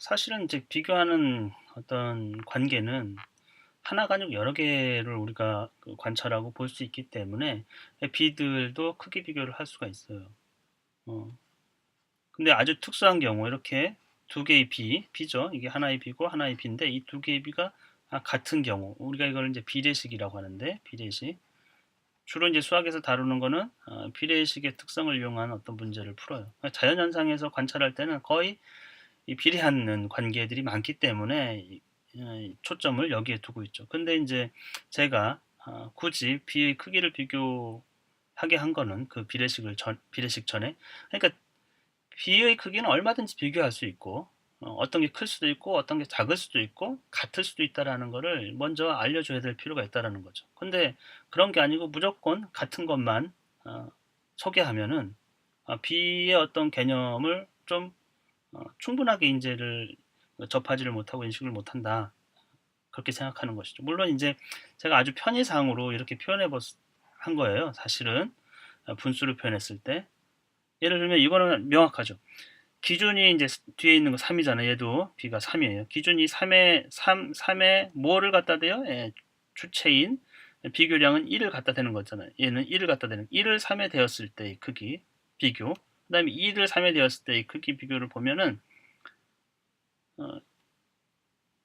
사실은 이제 비교하는 어떤 관계는 하나가 아니고 여러 개를 우리가 그 관찰하고 볼 수 있기 때문에 B들도 크게 비교를 할 수가 있어요. 어. 근데 아주 특수한 경우 이렇게 두 개의 B, B죠. 이게 하나의 B고 하나의 B인데 이 두 개의 B가 아, 같은 경우 우리가 이걸 이제 비례식이라고 하는데 비례식 주로 이제 수학에서 다루는 거는 어, 비례식의 특성을 이용한 어떤 문제를 풀어요. 그러니까 자연현상에서 관찰할 때는 거의 이 비례하는 관계들이 많기 때문에 이, 이 초점을 여기에 두고 있죠. 근데 이제 제가 어, 굳이 B의 크기를 비교하게 한 거는 그 비례식을 전, 비례식 전에 그러니까 B의 크기는 얼마든지 비교할 수 있고 어, 떤 게 클 수도 있고 어떤 게 작을 수도 있고 같을 수도 있다라는 거를 먼저 알려줘야 될 필요가 있다라는 거죠. 근데 그런 게 아니고 무조건 같은 것만 어, 소개하면은 어, B의 어떤 개념을 좀 어, 충분하게 인재를 접하지를 못하고 인식을 못한다. 그렇게 생각하는 것이죠. 물론 이제 제가 아주 편의상으로 이렇게 표현해 한 거예요. 사실은 어, 분수를 표현했을 때 예를 들면 이거는 명확하죠. 기준이 이제 뒤에 있는 거 3이잖아요. 얘도 b가 3이에요. 기준이 3에 3 3에 뭐를 갖다 대요? 예, 주체인 비교량은 1을 갖다 대는 거잖아요. 얘는 1을 갖다 대는 1을 3에 대었을 때의 크기 비교. 그 다음에 2를 3에 대었을 때의 크기 비교를 보면은 어,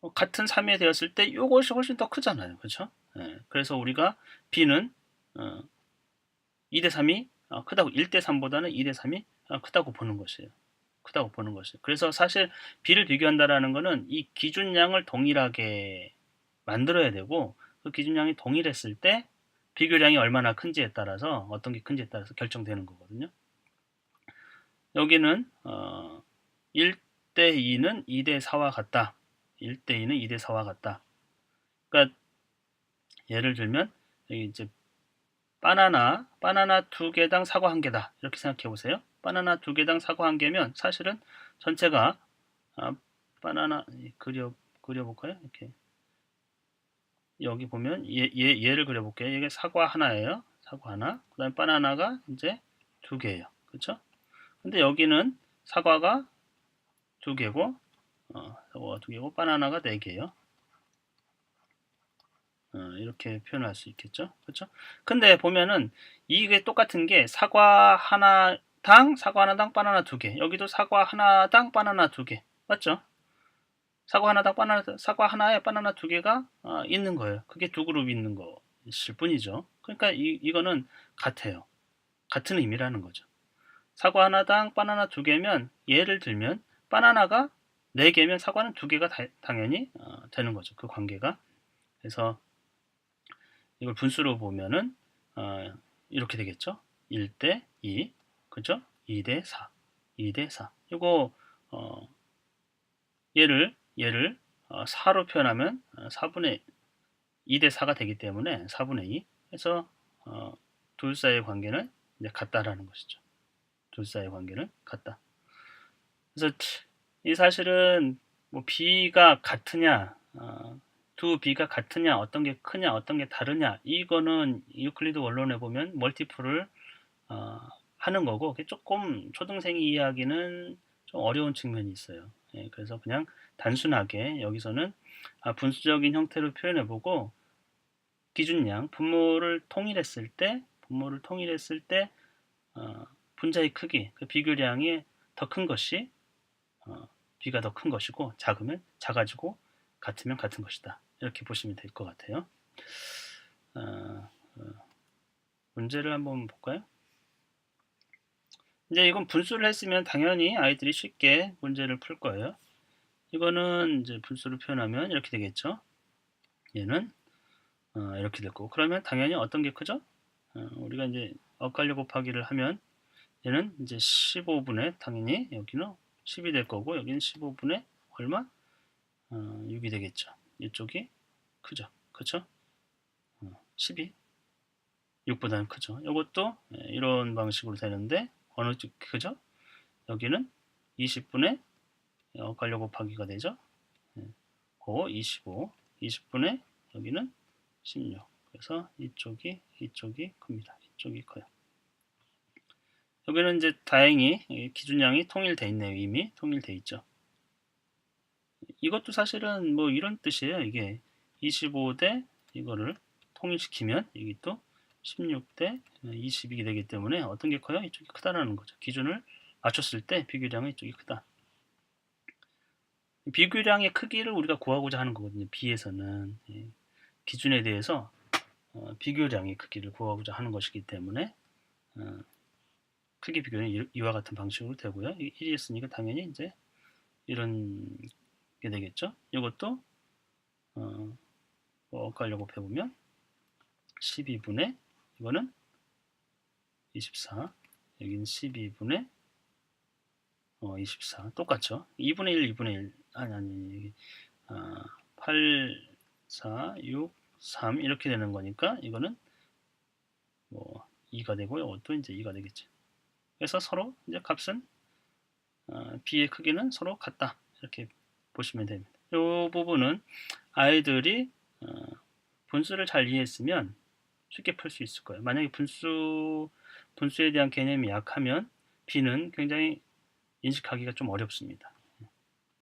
어 같은 3에 되었을 때 이것이 훨씬 더 크잖아요. 그렇죠? 예, 그래서 우리가 b는 어, 2대 3이 어, 크다고 1대 3보다는 2대 3이 어, 크다고 보는 것이에요. 크다고 보는 것이에요. 그래서 사실 B를 비교한다라는 것은 이 기준량을 동일하게 만들어야 되고 그 기준량이 동일했을 때 비교량이 얼마나 큰지에 따라서 어떤 게 큰지에 따라서 결정되는 거거든요. 여기는 어, 1대 2는 2대 4와 같다. 1대 2는 2대 4와 같다. 그러니까 예를 들면 여기 이제 바나나 바나나 두 개당 사과 한 개다. 이렇게 생각해 보세요. 바나나 두 개당 사과 한 개면 사실은 전체가 아, 바나나 그려 그려 볼까요? 이렇게 여기 보면 얘, 얘, 얘를 그려볼게요. 이게 사과 하나예요. 사과 하나. 그 다음에 바나나가 이제 두 개예요. 그렇죠? 근데 여기는 사과가 두 개고 어, 사과가 두 개고 바나나가 네 개예요. 어, 이렇게 표현할 수 있겠죠. 그렇죠? 근데 보면은 이게 똑같은 게 사과 하나 당 사과 하나당 바나나 두 개. 여기도 사과 하나당 바나나 두 개. 맞죠? 사과 하나당 바나나 사과 하나에 바나나 두 개가 어, 있는 거예요. 그게 두 그룹 있는 것일 뿐이죠. 그러니까 이 이거는 같아요. 같은 의미라는 거죠. 사과 하나당 바나나 두 개면 예를 들면 바나나가 네 개면 사과는 두 개가 다, 당연히 어, 되는 거죠. 그 관계가. 그래서 이걸 분수로 보면은 어, 이렇게 되겠죠. 1대 2 그죠? 2대 4. 2대 4. 이거 어, 얘를 얘를 어, 4로 표현하면 4분의 어, 2대 4가 되기 때문에 4분의 2. 그래서 어, 둘 사이의 관계는 이제 같다라는 것이죠. 둘 사이의 관계는 같다. 그래서 이 사실은 뭐 b가 같으냐, 어, 두 b가 같으냐, 어떤 게 크냐, 어떤 게 다르냐, 이거는 유클리드 원론에 보면 멀티플을 어, 하는 거고 조금 초등생이 이해하기는 좀 어려운 측면이 있어요. 예, 그래서 그냥 단순하게 여기서는 아, 분수적인 형태로 표현해보고 기준량 분모를 통일했을 때 분모를 통일했을 때 어, 분자의 크기 그 비교량이 더 큰 것이 어, 비가 더 큰 것이고 작으면 작아지고 같으면 같은 것이다 이렇게 보시면 될 것 같아요. 어, 어, 문제를 한번 볼까요? 이제 이건 분수를 했으면 당연히 아이들이 쉽게 문제를 풀 거예요. 이거는 이제 분수를 표현하면 이렇게 되겠죠. 얘는 어, 이렇게 될 거고 그러면 당연히 어떤 게 크죠? 어, 우리가 이제 엇갈려 곱하기를 하면 얘는 이제 15분의 당연히 여기는 10이 될 거고 여기는 15분의 얼마? 어, 6이 되겠죠. 이쪽이 크죠. 그렇죠? 12 6보다는 크죠. 이것도 예, 이런 방식으로 되는데 어느 쪽 그죠? 여기는 20분의 엇갈려 곱하기가 되죠. 5, 25, 20분의 여기는 16. 그래서 이쪽이 이쪽이 큽니다. 이쪽이 커요. 여기는 이제 다행히 기준량이 통일돼 있네요. 이미 통일돼 있죠. 이것도 사실은 뭐 이런 뜻이에요. 이게 25대 이거를 통일시키면 여기 또 16대 22가 되기 때문에 어떤 게 커요? 이쪽이 크다라는 거죠. 기준을 맞췄을 때 비교량은 이쪽이 크다. 비교량의 크기를 우리가 구하고자 하는 거거든요. B에서는 예. 기준에 대해서 어, 비교량의 크기를 구하고자 하는 것이기 때문에 어, 크기 비교는 이- 이와 같은 방식으로 되고요. 1이 있으니까 당연히 이제 이런 게 되겠죠. 이것도 어, 뭐 엇갈려 곱해보면 12분의 이거는 24 여기는 12분의 어, 24 똑같죠. 2분의 1, 2분의 1 아니 아니 아, 8, 4, 6, 3 이렇게 되는 거니까 이거는 뭐 2가 되고요. 또 이제 2가 되겠죠. 그래서 서로 이제 값은 어, b의 크기는 서로 같다 이렇게 보시면 됩니다. 이 부분은 아이들이 어, 분수를 잘 이해했으면 쉽게 풀 수 있을 거예요. 만약에 분수 분수에 대한 개념이 약하면 b는 굉장히 인식하기가 좀 어렵습니다.